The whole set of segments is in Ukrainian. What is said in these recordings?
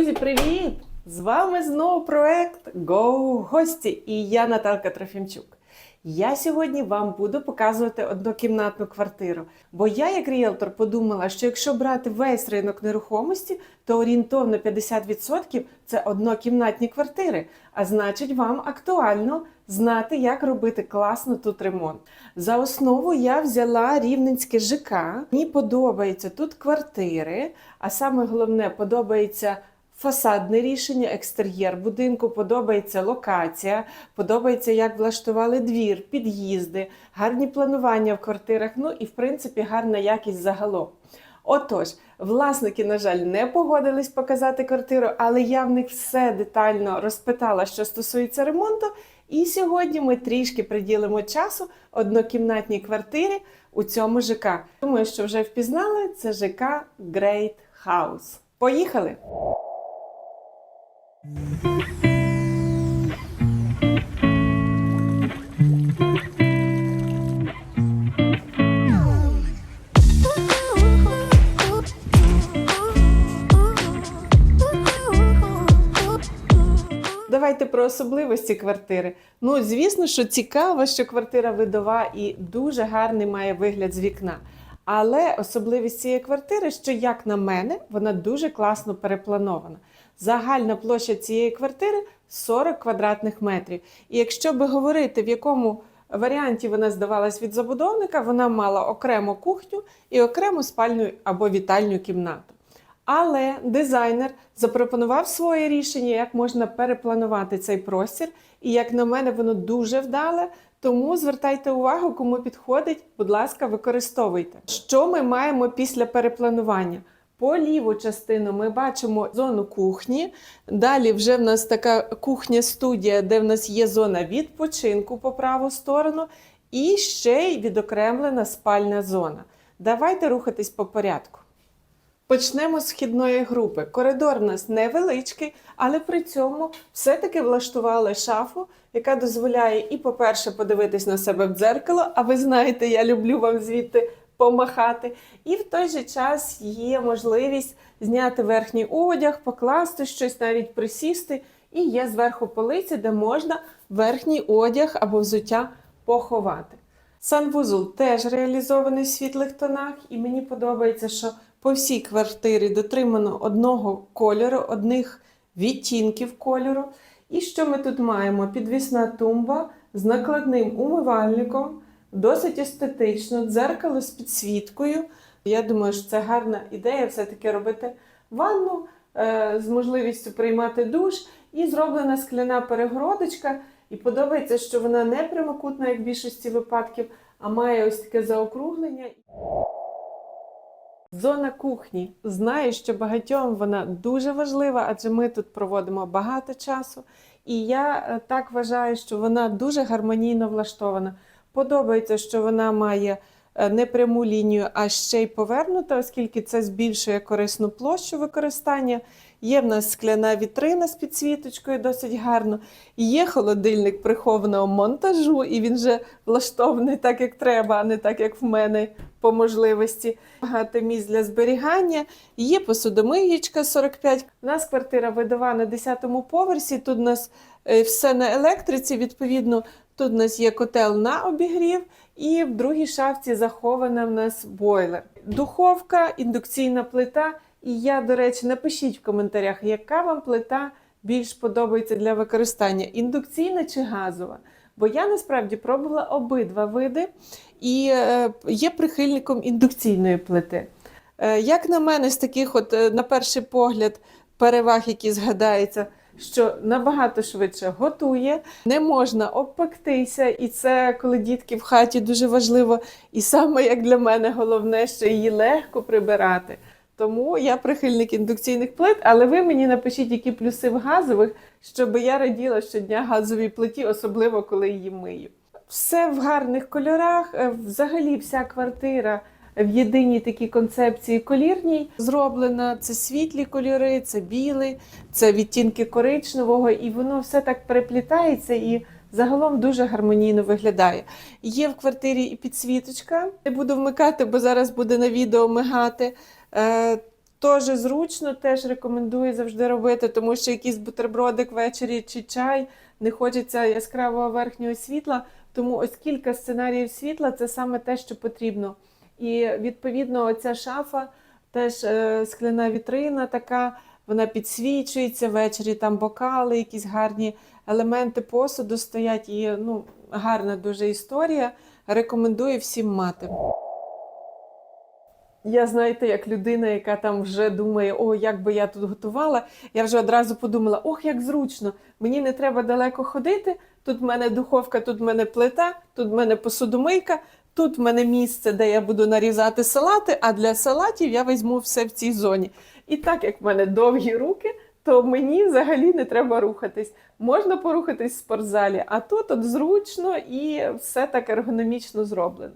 Друзі, привіт! З вами знову проект Go Гості і я Наталка Трофімчук. Я сьогодні вам буду показувати однокімнатну квартиру, бо я, як ріелтор, подумала, що якщо брати весь ринок нерухомості, то орієнтовно 50% це однокімнатні квартири. А значить, вам актуально знати, як робити класно тут ремонт. За основу я взяла рівненське ЖК. Мені подобаються тут квартири, а саме головне подобається. Фасадне рішення, екстер'єр будинку, подобається локація, подобається, як влаштували двір, під'їзди, гарні планування в квартирах, ну і в принципі гарна якість загалом. Отож, власники, на жаль, не погодились показати квартиру, але я в них все детально розпитала, що стосується ремонту. І сьогодні ми трішки приділимо часу однокімнатній квартирі у цьому ЖК. Думаю, що вже впізнали це ЖК Great House. Поїхали! Давайте про особливості квартири. Ну, звісно, що цікаво, що квартира видова і дуже гарний має вигляд з вікна. Але особливість цієї квартири, що, як на мене, вона дуже класно перепланована. Загальна площа цієї квартири 40 квадратних метрів. І якщо би говорити, в якому варіанті вона здавалась від забудовника, вона мала окрему кухню і окрему спальню або вітальню кімнату. Але дизайнер запропонував своє рішення, як можна перепланувати цей простір. І як на мене, воно дуже вдале. Тому звертайте увагу, кому підходить, будь ласка, використовуйте. Що ми маємо після перепланування? По ліву частину ми бачимо зону кухні. Далі вже в нас така кухня-студія, де в нас є зона відпочинку по праву сторону, і ще й відокремлена спальна зона. Давайте рухатись по порядку. Почнемо з вхідної групи. Коридор у нас невеличкий, але при цьому все-таки влаштували шафу, яка дозволяє і, по-перше, подивитись на себе в дзеркало, а ви знаєте, я люблю вам звідти помахати. І в той же час є можливість зняти верхній одяг, покласти щось, навіть присісти. І є зверху полиці, де можна верхній одяг або взуття поховати. Санвузол теж реалізований в світлих тонах, і мені подобається, що по всій квартирі дотримано одного кольору, одних відтінків кольору. І що ми тут маємо? Підвісна тумба з накладним умивальником, досить естетично, дзеркало з підсвіткою. Я думаю, що це гарна ідея все-таки робити ванну е, з можливістю приймати душ. І зроблена скляна перегородочка. І подобається, що вона не прямокутна, як в більшості випадків, а має ось таке заокруглення. Зона кухні. Знаю, що багатьом вона дуже важлива, адже ми тут проводимо багато часу. І я е, так вважаю, що вона дуже гармонійно влаштована. Подобається, що вона має е, не пряму лінію, а ще й повернута, оскільки це збільшує корисну площу використання. Є в нас скляна вітрина з підсвіточкою, досить гарно. Є холодильник прихованого монтажу, і він вже влаштований так, як треба, а не так, як в мене по можливості. Багато місць для зберігання. Є посудомиєчка 45. У нас квартира видова на 10-му поверсі. Тут у нас е, все на електриці. Відповідно, тут у нас є котел на обігрів, і в другій шафці захована в нас бойлер. Духовка, індукційна плита. І я, до речі, напишіть в коментарях, яка вам плита більш подобається для використання: індукційна чи газова. Бо я насправді пробувала обидва види і е, є прихильником індукційної плити. Е, Як на мене, з таких, от, е, на перший погляд, переваг, які згадаються, що набагато швидше готує, не можна обпектися, і це коли дітки в хаті дуже важливо. І саме як для мене головне, що її легко прибирати. Тому я прихильник індукційних плит, але ви мені напишіть, які плюси в газових, щоб я раділа щодня газовій плиті, особливо коли її мию. Все в гарних кольорах. е, Взагалі, вся квартира в єдиній такій концепції колірній зроблена. Це світлі кольори, це білий, це відтінки коричневого, і воно все так переплітається і загалом дуже гармонійно виглядає. Є в квартирі і підсвіточка. Не буду вмикати, бо зараз буде на відео мигати. Е, Теж зручно, теж рекомендую завжди робити, тому що якийсь бутербродик ввечері чи чай не хочеться яскравого верхнього світла. Тому ось кілька сценаріїв світла це саме те, що потрібно. І відповідно, оця шафа, теж е, скляна вітрина, така вона підсвічується ввечері. Там бокали, якісь гарні елементи посуду стоять. І ну гарна дуже історія. Рекомендую всім мати. Я знаєте, як людина, яка там вже думає, о, як би я тут готувала, я вже одразу подумала: ох, як зручно! Мені не треба далеко ходити. Тут в мене духовка, тут в мене плита, тут в мене посудомийка, тут в мене місце, де я буду нарізати салати. А для салатів я візьму все в цій зоні. І так як в мене довгі руки, то мені взагалі не треба рухатись. Можна порухатись в спортзалі, а тут от зручно і все так ергономічно зроблено.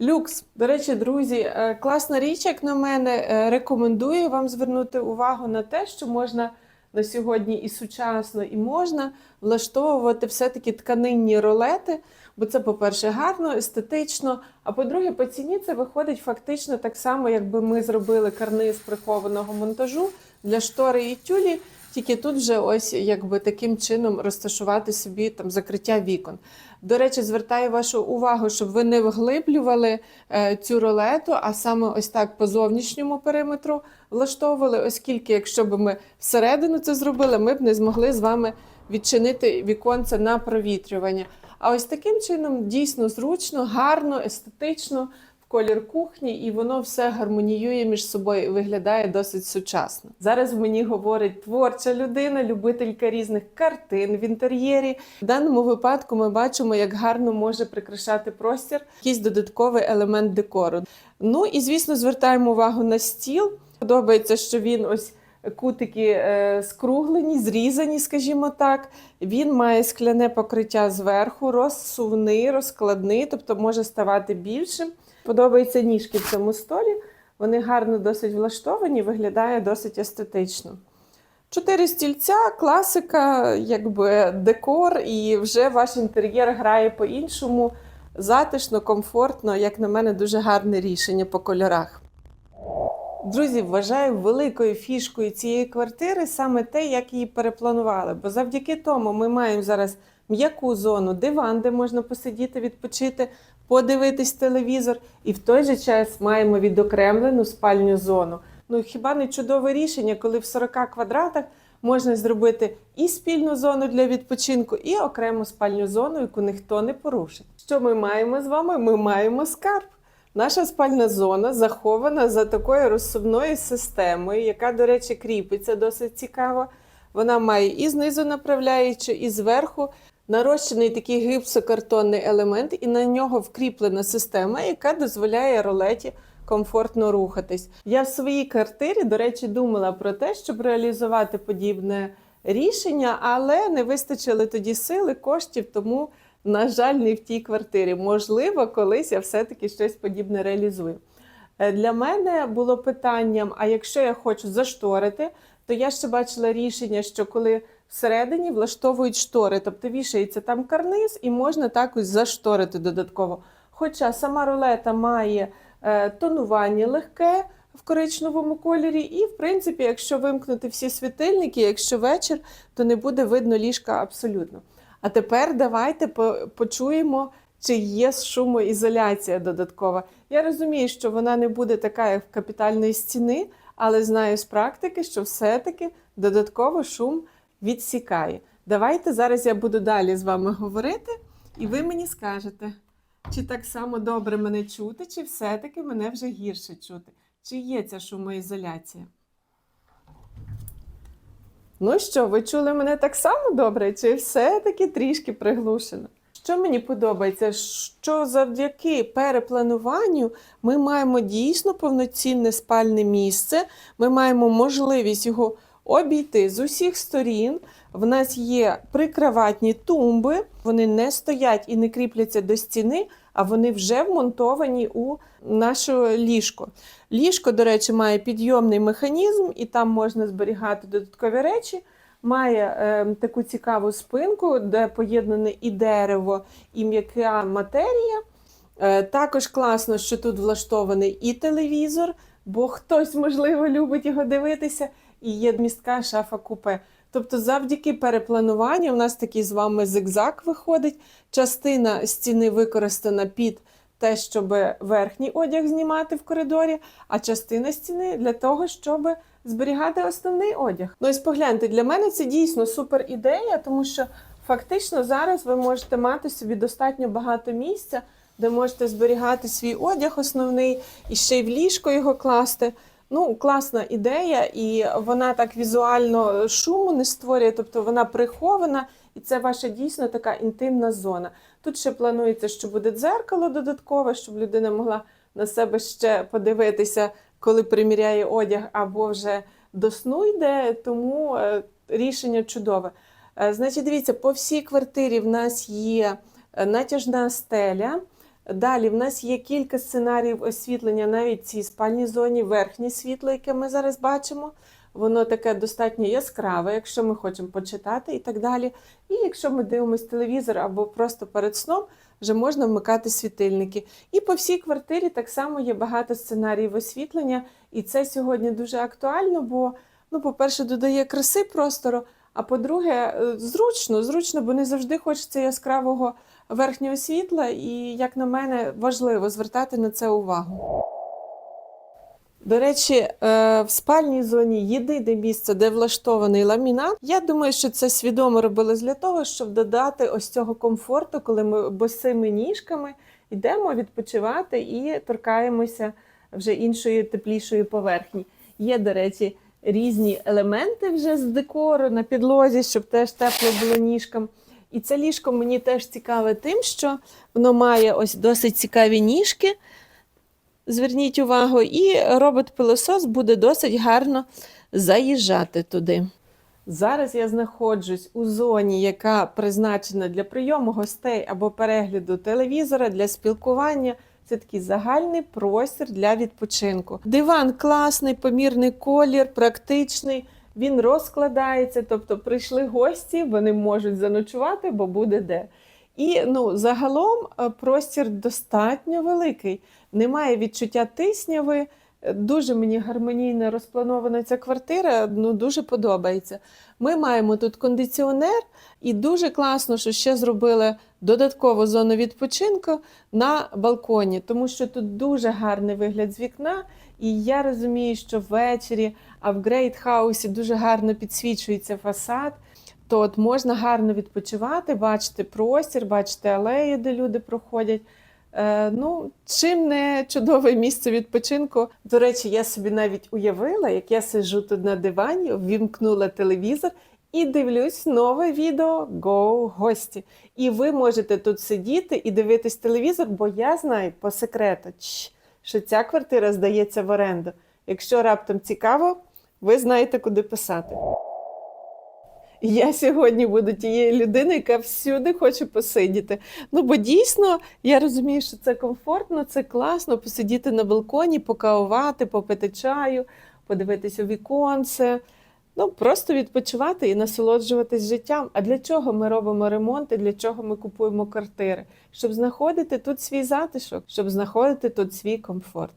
Люкс. До речі, друзі, е, класна річ, як на мене, Е, рекомендую вам звернути увагу на те, що можна на сьогодні і сучасно, і можна влаштовувати все-таки тканинні ролети, бо це, по-перше, гарно, естетично. А по-друге, по ціні це виходить фактично так само, якби ми зробили карниз прихованого монтажу для штори і тюлі. Тільки тут вже ось якби таким чином розташувати собі там закриття вікон. До речі, звертаю вашу увагу, щоб ви не вглиблювали е, цю ролету, а саме ось так по зовнішньому периметру влаштовували, оскільки, якщо б ми всередину це зробили, ми б не змогли з вами відчинити віконце на провітрювання. А ось таким чином дійсно зручно, гарно, естетично в колір кухні, і воно все гармоніює між собою і виглядає досить сучасно. Зараз в мені говорить творча людина, любителька різних картин в інтер'єрі. В даному випадку ми бачимо, як гарно може прикрашати простір якийсь додатковий елемент декору. Ну і звісно, звертаємо увагу на стіл. Подобається, що він ось. Кутики е, скруглені, зрізані, скажімо так. Він має скляне покриття зверху, розсувний, розкладний, тобто може ставати більшим. Подобаються ніжки в цьому столі. Вони гарно досить влаштовані, виглядає досить естетично. Чотири стільця, класика, якби декор, і вже ваш інтер'єр грає по-іншому. Затишно, комфортно, як на мене, дуже гарне рішення по кольорах. Друзі, вважаю великою фішкою цієї квартири саме те, як її перепланували. Бо завдяки тому ми маємо зараз м'яку зону, диван, де можна посидіти, відпочити, подивитись телевізор, і в той же час маємо відокремлену спальню зону. Ну хіба не чудове рішення, коли в 40 квадратах можна зробити і спільну зону для відпочинку, і окрему спальню зону, яку ніхто не порушить. Що ми маємо з вами? Ми маємо скарб. Наша спальна зона захована за такою розсувною системою, яка, до речі, кріпиться досить цікаво. Вона має і знизу направляючи, і зверху нарощений такий гіпсокартонний елемент, і на нього вкріплена система, яка дозволяє ролеті комфортно рухатись. Я в своїй квартирі, до речі, думала про те, щоб реалізувати подібне рішення, але не вистачило тоді сили, коштів, тому. На жаль, не в тій квартирі. Можливо, колись я все-таки щось подібне реалізую. Е, Для мене було питанням: а якщо я хочу зашторити, то я ще бачила рішення, що коли всередині влаштовують штори, тобто вішається там карниз і можна так ось зашторити додатково. Хоча сама рулета має е, тонування легке в коричневому кольорі, і, в принципі, якщо вимкнути всі світильники, якщо вечір, то не буде видно ліжка абсолютно. А тепер давайте почуємо, чи є шумоізоляція додаткова. Я розумію, що вона не буде така, як в капітальної стіни, але знаю з практики, що все-таки додатково шум відсікає. Давайте зараз я буду далі з вами говорити, і ви мені скажете, чи так само добре мене чути, чи все-таки мене вже гірше чути. Чи є ця шумоізоляція? Ну що, ви чули мене так само добре, чи все-таки трішки приглушено? Що мені подобається, що завдяки переплануванню ми маємо дійсно повноцінне спальне місце, ми маємо можливість його обійти з усіх сторін. В нас є прикроватні тумби, вони не стоять і не кріпляться до стіни, а вони вже вмонтовані у наше ліжко. Ліжко, до речі, має підйомний механізм, і там можна зберігати додаткові речі. Має е, таку цікаву спинку, де поєднане і дерево, і м'яка матерія. Е, також класно, що тут влаштований і телевізор, бо хтось, можливо, любить його дивитися, і є містка шафа купе. Тобто, завдяки переплануванню, у нас такий з вами зигзаг виходить. Частина стіни використана під те, щоб верхній одяг знімати в коридорі, а частина стіни для того, щоб зберігати основний одяг. Ну ось погляньте, для мене це дійсно супер ідея, тому що фактично зараз ви можете мати собі достатньо багато місця, де можете зберігати свій одяг основний і ще й в ліжко його класти. Ну, класна ідея, і вона так візуально шуму не створює, тобто вона прихована, і це ваша дійсно така інтимна зона. Тут ще планується, що буде дзеркало додаткове, щоб людина могла на себе ще подивитися, коли приміряє одяг, або вже до сну йде, тому е, рішення чудове. Е, Значить, дивіться, по всій квартирі в нас є е, натяжна стеля. Далі в нас є кілька сценаріїв освітлення навіть в цій спальній зоні, верхнє світло, яке ми зараз бачимо. Воно таке достатньо яскраве, якщо ми хочемо почитати і так далі. І якщо ми дивимося телевізор або просто перед сном, вже можна вмикати світильники. І по всій квартирі так само є багато сценаріїв освітлення, і це сьогодні дуже актуально, бо, ну, по-перше, додає краси простору, а по-друге, е, зручно, зручно, бо не завжди хочеться яскравого верхнього світла, і, як на мене, важливо звертати на це увагу. До речі, е, в спальній зоні єдине місце, де влаштований ламінат. Я думаю, що це свідомо робили для того, щоб додати ось цього комфорту, коли ми босими ніжками йдемо відпочивати і торкаємося вже іншої теплішої поверхні. Є, до речі, різні елементи вже з декору на підлозі, щоб теж тепло було ніжкам. І це ліжко мені теж цікаве тим, що воно має ось досить цікаві ніжки. Зверніть увагу, і робот-пилосос буде досить гарно заїжджати туди. Зараз я знаходжусь у зоні, яка призначена для прийому гостей або перегляду телевізора, для спілкування. Це такий загальний простір для відпочинку. Диван класний, помірний колір, практичний. Він розкладається, тобто прийшли гості, вони можуть заночувати, бо буде де. І ну, загалом е, простір достатньо великий. Немає відчуття тисняви. Е, Дуже мені гармонійно розпланована ця квартира, ну дуже подобається. Ми маємо тут кондиціонер, і дуже класно, що ще зробили додаткову зону відпочинку на балконі, тому що тут дуже гарний вигляд з вікна. І я розумію, що ввечері, а в Грейтхаусі дуже гарно підсвічується фасад. То от можна гарно відпочивати, бачити простір, бачити алеї, де люди проходять. Е, ну, чим не чудове місце відпочинку. До речі, я собі навіть уявила, як я сиджу тут на дивані, ввімкнула телевізор і дивлюсь нове відео Go гості. І ви можете тут сидіти і дивитись телевізор, бо я знаю по секрету, що ця квартира здається в оренду. Якщо раптом цікаво, ви знаєте, куди писати. Я сьогодні буду тією людиною, яка всюди хоче посидіти. Ну, бо дійсно я розумію, що це комфортно, це класно посидіти на балконі, покавувати, попити чаю, подивитись у віконце. Ну, просто відпочивати і насолоджуватись життям. А для чого ми робимо ремонти? Для чого ми купуємо квартири? Щоб знаходити тут свій затишок, щоб знаходити тут свій комфорт.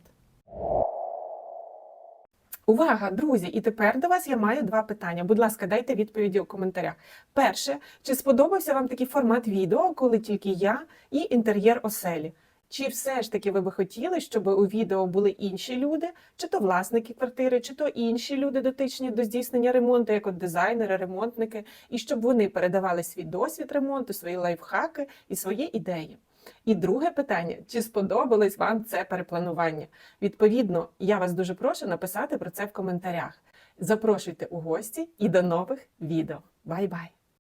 Увага, друзі! І тепер до вас я маю два питання. Будь ласка, дайте відповіді у коментарях. Перше, чи сподобався вам такий формат відео, коли тільки я і інтер'єр оселі? Чи все ж таки ви би хотіли, щоб у відео були інші люди, чи то власники квартири, чи то інші люди дотичні до здійснення ремонту, як от дизайнери, ремонтники, і щоб вони передавали свій досвід ремонту, свої лайфхаки і свої ідеї? І друге питання: чи сподобалось вам це перепланування? Відповідно, я вас дуже прошу написати про це в коментарях. Запрошуйте у гості і до нових відео. Бай-бай!